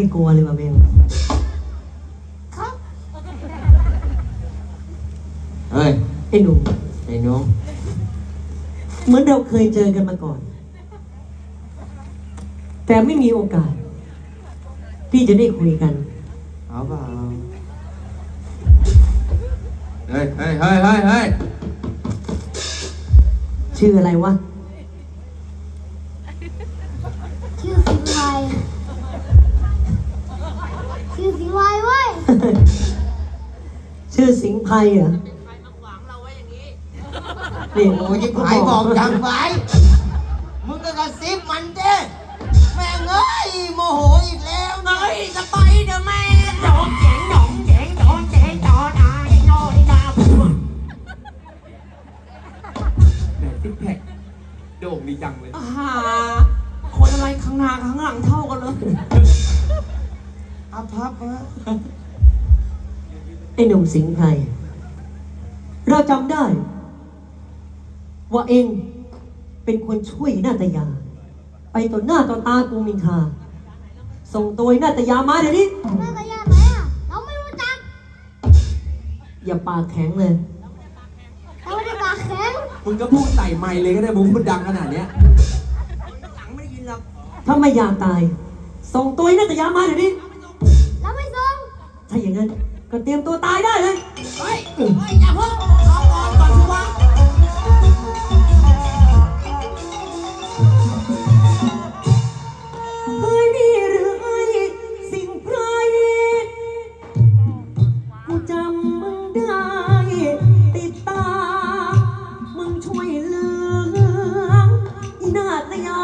ไม่กลัวเลยว่ะเบลครับเฮ้ยไอ้หนุ่มไอ้หน้องเหมือนเราเคยเจอกันมาก่อน แต่ไม่มีโอกาส ที่จะได้คุยกัน เอาเปล่าเฮ้ยเฮ้ยเฮ้ยเฮ้ยเฮ้ยชื่ออะไรวะ ชื่อสิงห์ไพรเหรอนี่โอ้ยยิ่งหายบอกจังไปมึงก็กระซิบมันเด้แม่งเอ้ยโมโหอีกแล้วนะเฮ้ยสไปเดอร์แมนโดนแจงหนองแจงโดนแจงโดนอายโนดิดาพูดแหมซิกแพคโด่งดีจังเลยอ่าคนอะไรข้างหน้าข้างหลังเท่ากันเลยอาพับฮะ ไอ้หนุ่มสิงห์ไพรเราจำได้ ว่าเองเป็นคนช่วยนาตยา ไปต่อหน้าต่อตากูมินทา ส่งตัวไอ้นาตยามาเดี๋ยวนี้น่าจะยากไหมอะ เราไม่รู้จัก อย่าปากแข็งเลย เราไม่ได้ปากแข็งมึงก็พูดใส่ไมค์เลยก็ได้มึงพูดดังขนาดเนี้ยหลังไม่ได้ยินหรอกถ้าไม่อยากตาย ส่งตัวไอ้นาตยามาเดี๋ยวนี้ เราไม่ส่งถ้าอย่างนั้น ก็เตรียมตัวตายได้เลย เฮ้ยเฮ้ยอย่าเพิ่งรอก่อนก่อนสิวะเฮ้ยนี่หรือไอ้สิ่งไพรกูจำมึงได้ ติดตามึงช่วยเหลืออีนาตยา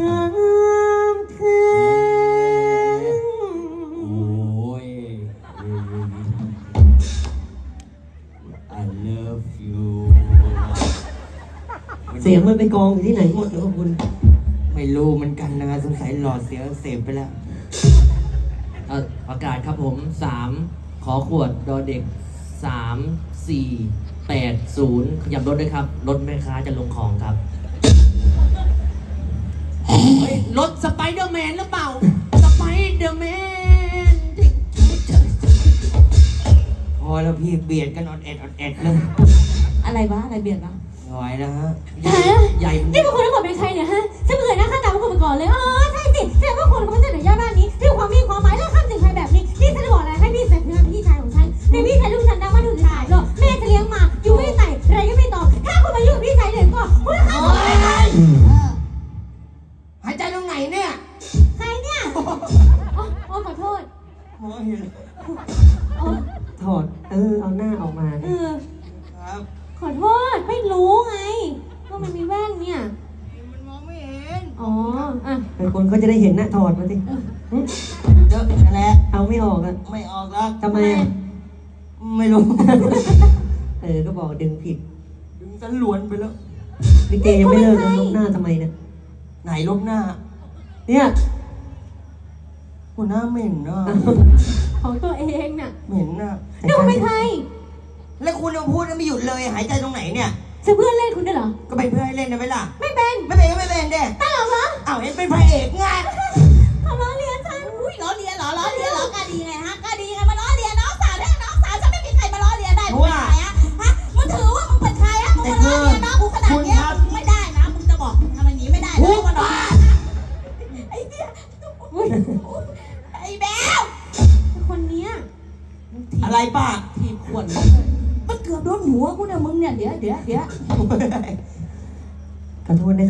งามแท้โอ้ย I love you เสียงมันไปกองอยู่ที่ไหนหมดเหรอคุณไม่รู้เหมือนกันนะสงสัยหลอดเสียเสพไปแล้วเอ่อประกาศครับผมสามขอขวดดอเด็กสามสี่แปดศูนย์ขยับรถด้วยครับ รถแม่ค้าจะลงของครับ เฮ้ยรถสไปเดอร์แมนหรือเปล่า สไปเดอร์แมนพอแล้วพี่เบียดกันอดแอดอดแอดเลยอะไรวะอะไรเบียดวะหน่อยนะฮะใหญ่ใหญ่นี่เป็นคนทั้งหมดเป็นใครเนี่ยฮะฉันไม่เคยหน้าค่าตาพวกคุณมาก่อนเลย อ๋อ ใช่สิแสดงว่าคนเขาจะหนุนญาติบ้านนี้ด้วยความมีความ อ๋ออ๋ขอโทษ โอ้ยอ๋อ ถอด เออ เอาหน้าออกมาเอนี่ยอ ครับขอโทษ ไม่รู้ไง ว่ามันมีแว่นเนี่ย มันมองไม่เห็นอ๋อ อะ เออคนเขาจะได้เห็นหน้าถอดมาสิเยอะนั่นแหละเอาไม่ออกอะไม่ออกหรอกทำไมอะไม่รู้ เออ ก็บอกดึงผิดดึงสันหลวนไปแล้วนี่เกยังไม่เลิกเลยลบหน้าทำไมเนี่ยไหนลบหน้าเนี่ย หัวหน้าเหม็นนะของตัวเองน่ะเหม็นนะนี่คุณเป็นใคร แล้วคุณยังพูดไม่หยุดเลยหายใจตรงไหนเนี่ยจะเพื่อนเล่นคุณได้วยเหรอ ก็เป็นเพื่อนให้เล่นนะเวล่ะไม่เป็น ไม่เป็นก็ไม่เป็นเด้ตลกเหรออ้าวเห็นเป็นพระเอกไงทำล้อเลียนฉันอุ้ยล้อเลียนเหรอล้อเลียนเหรอกล้าดีไงฮะกล้าดีไงมาล้อเลียนน้องสาวได้น้องสาวฉันไม่มีใครมาล้อเลียนได้มึงเป็นใครฮะฮะมึงถือว่ามึงเป็นใครฮะมึงมาล้อเลียนน้องกูขนาดเนี้ยมึงไม่ได้นะมึงจะบอกทำอย่างนี้ไม่ได้นะว่าน้องไอ้เหี้ย อะไรป้าทีบขวดมันเกือบโดนหัวกูเนี่ยมึงเนี่ยเดี๋ยวเดี๋ยวเดี๋ยว ขอโทษนะครับ